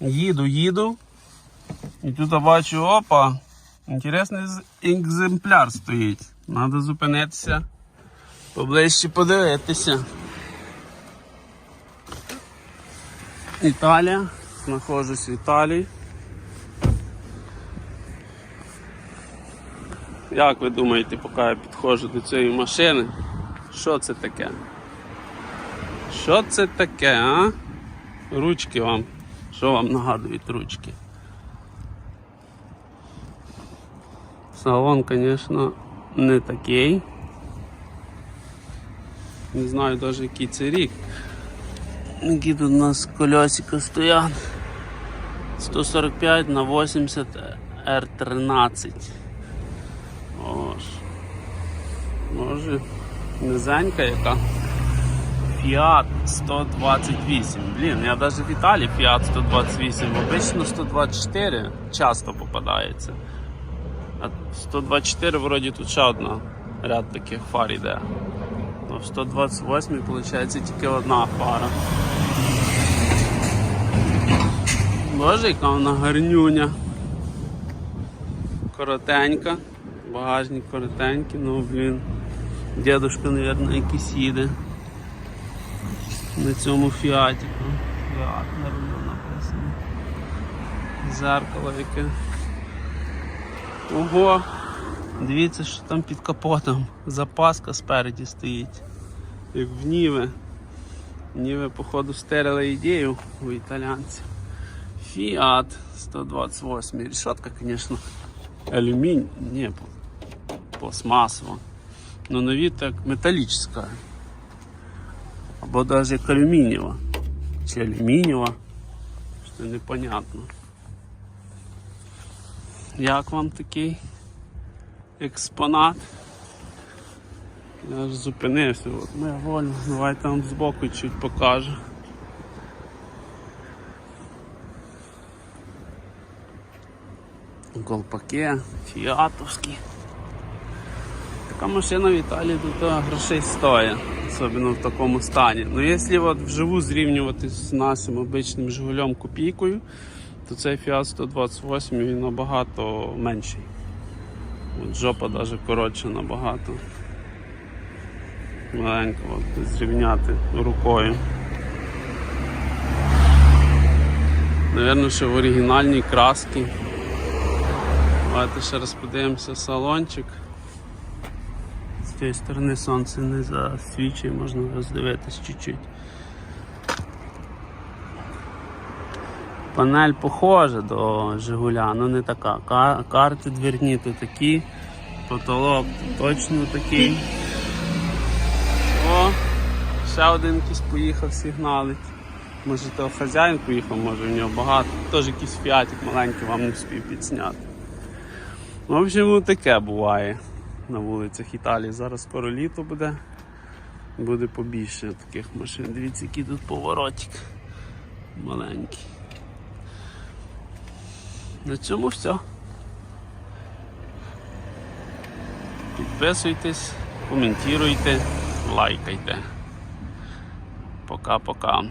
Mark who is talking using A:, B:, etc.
A: Їду, їду. І тут бачу, опа, інтересний екземпляр стоїть. Треба зупинитися, поближче подивитися. Італія. Знаходжусь в Італії. Як ви думаєте, поки я підходжу до цієї машини? Що це таке? Що це таке, а? Ручки вам. Що вам нагадують ручки? Салон, звісно, не такий. Не знаю навіть який це рік. Які тут у нас колесика стоять. 145 на 80 R13. Ось. Може, низенька яка. Fiat 128. Блін, я навіть в Італії Fiat 128. Обично 124 часто попадається. А 124 вроді тут ще одна ряд таких фар йде. Ну, в 128 виходить тільки одна фара. Боже, яка вона гарнюня. Коротенька. Багажник коротенький, ну блін. Дедушка, мабуть, якийсь їде. На цьому фіаті. Фіат на рулю написано. Зеркало яке. Ого! Дивіться, що там під капотом. Запаска спереді стоїть. Як в Ніве. Ніве, походу, стерили ідею у італійців. Фіат 128. Решетка, звісно, алюмінь. Не, пластмасова. Но на вид так металлическая. Даже як алюмінієва. Чи алюмінієва. Що непонятно. Як вам такий експонат? Я ж зупинився, от моя воля, давайте вам збоку чуть покажу. Колпаки, фіатовські. Така машина в Італії тут грошей стоїть, особливо в такому стані. Ну якщо от вживу зрівнювати з нашим обичним Жигулем копійкою, то цей Fiat 128 він набагато менший. От жопа навіть коротша набагато. Маленько от, зрівняти рукою. Навірно, що в оригінальній краски. Давайте ще раз подивимося салончик. З цієї сторони сонце не засвічує, можна роздивитись чуть-чуть. Панель похожа до Жигуля, але не така. Карти двірні то такі, потолок точно такий. О, ще один якийсь поїхав сигналить. Може то хазяїн поїхав, може в нього багато. Теж якийсь фіатик маленький вам не встиг підсняти. В общем, таке буває на вулицях Італії. Зараз скоро літо буде. Буде побільше таких машин. Дивіться, який тут поворотик. Маленький. На цьому все. Підписуйтесь, коментуйте, лайкайте. Пока-пока.